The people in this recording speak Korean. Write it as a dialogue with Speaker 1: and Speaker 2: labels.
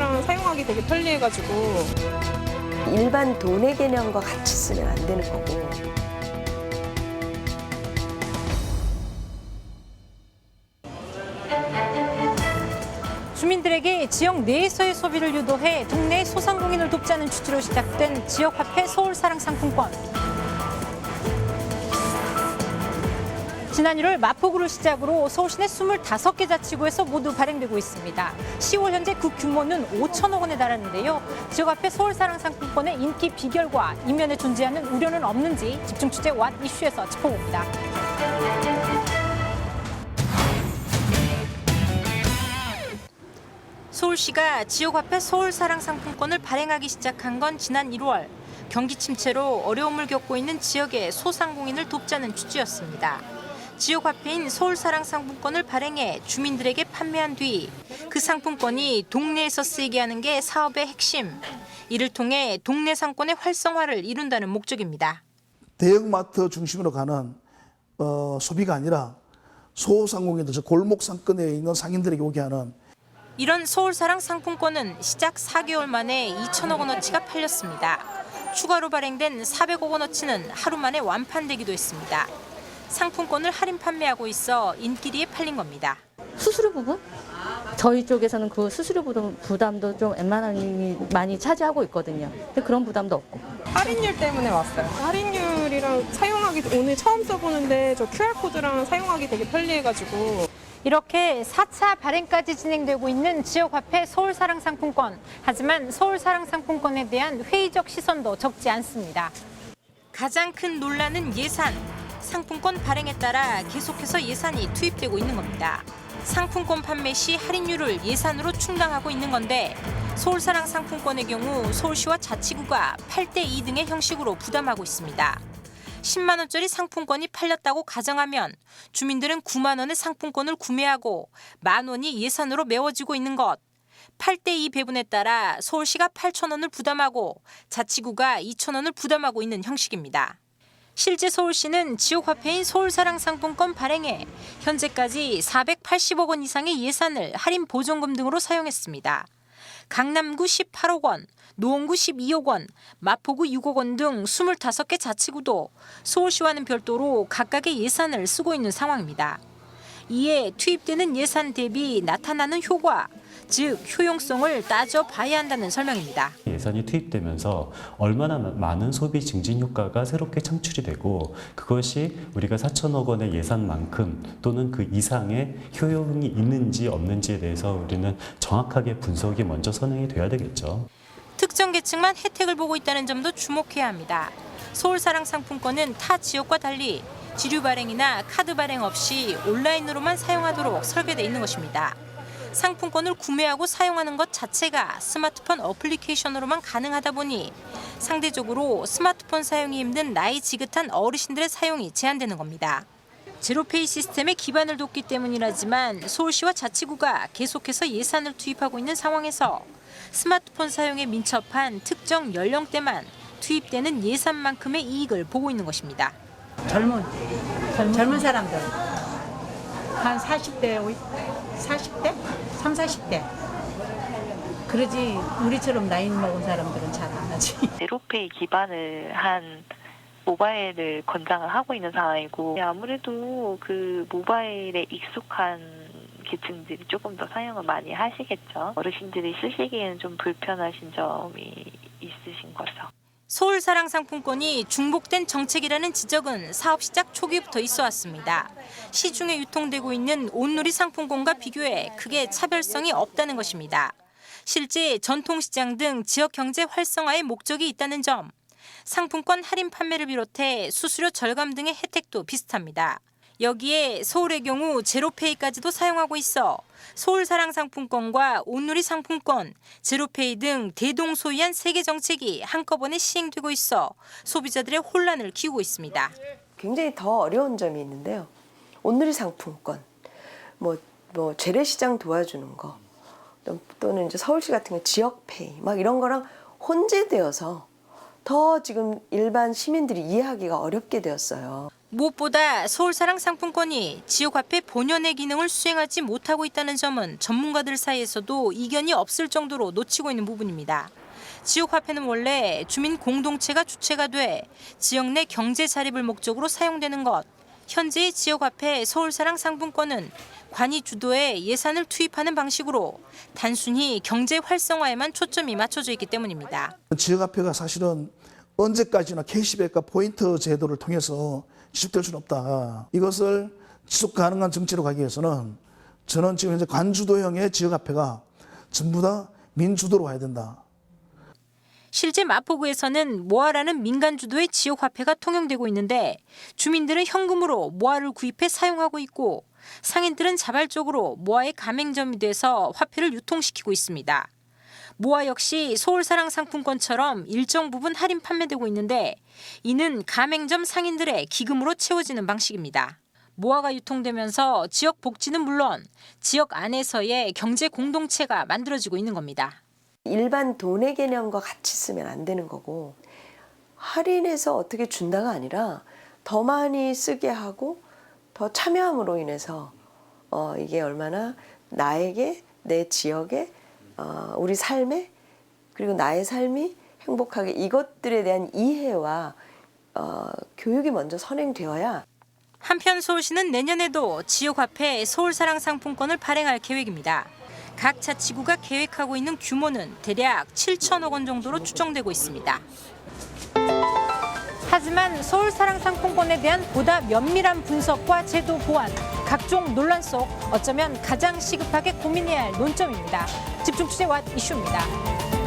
Speaker 1: 소스랑 사용하기 되게 편리해가지고
Speaker 2: 일반 돈의 개념과 같이 쓰면 안 되는 거고
Speaker 3: 주민들에게 지역 내에서의 소비를 유도해 동네 소상공인을 돕자는 취지로 시작된 지역화폐 서울사랑 상품권. 지난 1월 마포구를 시작으로 서울 시내 25개 자치구에서 모두 발행되고 있습니다. 10월 현재 그 규모는 5천억 원에 달하는데요. 지역화폐 서울사랑 상품권의 인기 비결과 이면에 존재하는 우려는 없는지 집중 취재 왓 이슈에서 짚어봅니다. 서울시가 지역 화폐 서울사랑 상품권을 발행하기 시작한 건 지난 1월. 경기 침체로 어려움을 겪고 있는 지역의 소상공인을 돕자는 취지였습니다. 지역화폐인 서울사랑 상품권을 발행해 주민들에게 판매한 뒤 그 상품권이 동네에서 쓰이게 하는 게 사업의 핵심. 이를 통해 동네 상권의 활성화를 이룬다는 목적입니다.
Speaker 4: 대형마트 중심으로 가는 어, 소비가 아니라 소상공인들, 저 골목 상권에 있는 상인들에게 오게 하는
Speaker 3: 이런 서울사랑 상품권은 시작 4개월 만에 2천억 원어치가 팔렸습니다. 추가로 발행된 400억 원어치는 하루 만에 완판되기도 했습니다. 상품권을 할인 판매하고 있어 인기리에 팔린 겁니다.
Speaker 5: 수수료 부분? 저희 쪽에서는 그 수수료 부담- 부담도 좀 웬만하니 많이 차지하고 있거든요. 근데 그런 부담도 없고.
Speaker 1: 할인율 때문에 왔어요. 할인율이랑 사용하기 오늘 처음 써보는데 저 QR 코드랑 사용하기 되게 편리해가지고
Speaker 3: 이렇게 4차 발행까지 진행되고 있는 지역화폐 서울사랑 상품권. 하지만 서울사랑 상품권에 대한 회의적 시선도 적지 않습니다. 가장 큰 논란은 예산. 상품권 발행에 따라 계속해서 예산이 투입되고 있는 겁니다. 상품권 판매 시 할인율을 예산으로 충당하고 있는 건데 서울사랑 상품권의 경우 서울시와 자치구가 8대 2 등의 형식으로 부담하고 있습니다. 10만 원짜리 상품권이 팔렸다고 가정하면 주민들은 9만 원의 상품권을 구매하고 만 원이 예산으로 메워지고 있는 것. 8대 2 배분에 따라 서울시가 8천 원을 부담하고 자치구가 2천 원을 부담하고 있는 형식입니다. 실제 서울시는 지역화폐인 서울사랑 상품권 발행에 현재까지 480억 원 이상의 예산을 할인 보존금 등으로 사용했습니다. 강남구 18억 원, 노원구 12억 원, 마포구 6억 원 등 25개 자치구도 서울시와는 별도로 각각의 예산을 쓰고 있는 상황입니다. 이에 투입되는 예산 대비 나타나는 효과, 즉 효용성을 따져봐야 한다는 설명입니다.
Speaker 6: 예산이 투입되면서 얼마나 많은 소비 증진 효과가 새롭게 창출이 되고 그것이 우리가 4천억 원의 예산만큼 또는 그 이상의 효용이 있는지 없는지에 대해서 우리는 정확하게 분석이 먼저 선행이 돼야 되겠죠.
Speaker 3: 특정 계층만 혜택을 보고 있다는 점도 주목해야 합니다. 서울사랑 상품권은 타 지역과 달리 지류 발행이나 카드 발행 없이 온라인으로만 사용하도록 설계되어 있는 것입니다. 상품권을 구매하고 사용하는 것 자체가 스마트폰 어플리케이션으로만 가능하다 보니 상대적으로 스마트폰 사용이 힘든 나이 지긋한 어르신들의 사용이 제한되는 겁니다. 제로페이 시스템의 기반을 뒀기 때문이라지만 서울시와 자치구가 계속해서 예산을 투입하고 있는 상황에서 스마트폰 사용에 민첩한 특정 연령대만 투입되는 예산만큼의 이익을 보고 있는 것입니다.
Speaker 7: 젊은 젊은, 사람들 한 40대 40대 3, 40대 그러지 우리처럼 나이 먹은 사람들은 잘 안 하지.
Speaker 8: 제로페이 기반을 한 모바일을 권장을 하고 있는 상황이고 아무래도 그 모바일에 익숙한 계층들이 조금 더 사용을 많이 하시겠죠. 어르신들이 쓰시기에는 좀 불편하신 점이 있으신 거죠.
Speaker 3: 서울사랑 상품권이 중복된 정책이라는 지적은 사업 시작 초기부터 있어 왔습니다. 시중에 유통되고 있는 온누리 상품권과 비교해 크게 차별성이 없다는 것입니다. 실제 전통시장 등 지역 경제 활성화의 목적이 있다는 점, 상품권 할인 판매를 비롯해 수수료 절감 등의 혜택도 비슷합니다. 여기에 서울의 경우 제로페이까지도 사용하고 있어 서울사랑 상품권과 온누리 상품권, 제로페이 등 대동소이한 세계 정책이 한꺼번에 시행되고 있어 소비자들의 혼란을 키우고 있습니다.
Speaker 2: 굉장히 더 어려운 점이 있는데요. 온누리 상품권, 뭐, 뭐 재래시장 도와주는 거, 또- 또는 이제 서울시 같은 경우 지역페이 막 이런 거랑 혼재되어서 더 지금 일반 시민들이 이해하기가 어렵게 되었어요.
Speaker 3: 무엇보다 서울사랑 상품권이 지역화폐 본연의 기능을 수행하지 못하고 있다는 점은 전문가들 사이에서도 이견이 없을 정도로 놓치고 있는 부분입니다. 지역화폐는 원래 주민 공동체가 주체가 돼 지역 내 경제 자립을 목적으로 사용되는 것. 현재의 지역화폐 서울사랑 상품권은 관이 주도에 예산을 투입하는 방식으로 단순히 경제 활성화에만 초점이 맞춰져 있기 때문입니다.
Speaker 4: 지역화폐가 사실은 언제까지나 캐시백과 포인트 제도를 통해서 지속될 수는 없다. 이것을 지속 가능한 정치로 가기 위해서는 저는 지금 현재 관주도형의 지역화폐가 전부 다 민주도로 와야 된다.
Speaker 3: 실제 마포구에서는 모아라는 민간 주도의 지역 화폐가 통용되고 있는데 주민들은 현금으로 모아를 구입해 사용하고 있고 상인들은 자발적으로 모아의 가맹점이 돼서 화폐를 유통시키고 있습니다. 모아 역시 서울사랑 상품권처럼 일정 부분 할인 판매되고 있는데 이는 가맹점 상인들의 기금으로 채워지는 방식입니다. 모아가 유통되면서 지역 복지는 물론 지역 안에서의 경제 공동체가 만들어지고 있는 겁니다.
Speaker 2: 일반 돈의 개념과 같이 쓰면 안 되는 거고 할인해서 어떻게 준다가 아니라 더 많이 쓰게 하고 더 참여함으로 인해서 어, 이게 얼마나 나에게 내 지역에 어, 우리 삶에 그리고 나의 삶이 행복하게 이것들에 대한 이해와 어, 교육이 먼저 선행되어야
Speaker 3: 한편 서울시는 내년에도 지역 화폐 서울사랑 상품권을 발행할 계획입니다. 각 자치구가 계획하고 있는 규모는 대략 7천억 원 정도로 추정되고 있습니다. 하지만 서울사랑 상품권에 대한 보다 면밀한 분석과 제도 보완, 각종 논란 속 어쩌면 가장 시급하게 고민해야 할 논점입니다. 집중 취재 왓 이슈입니다.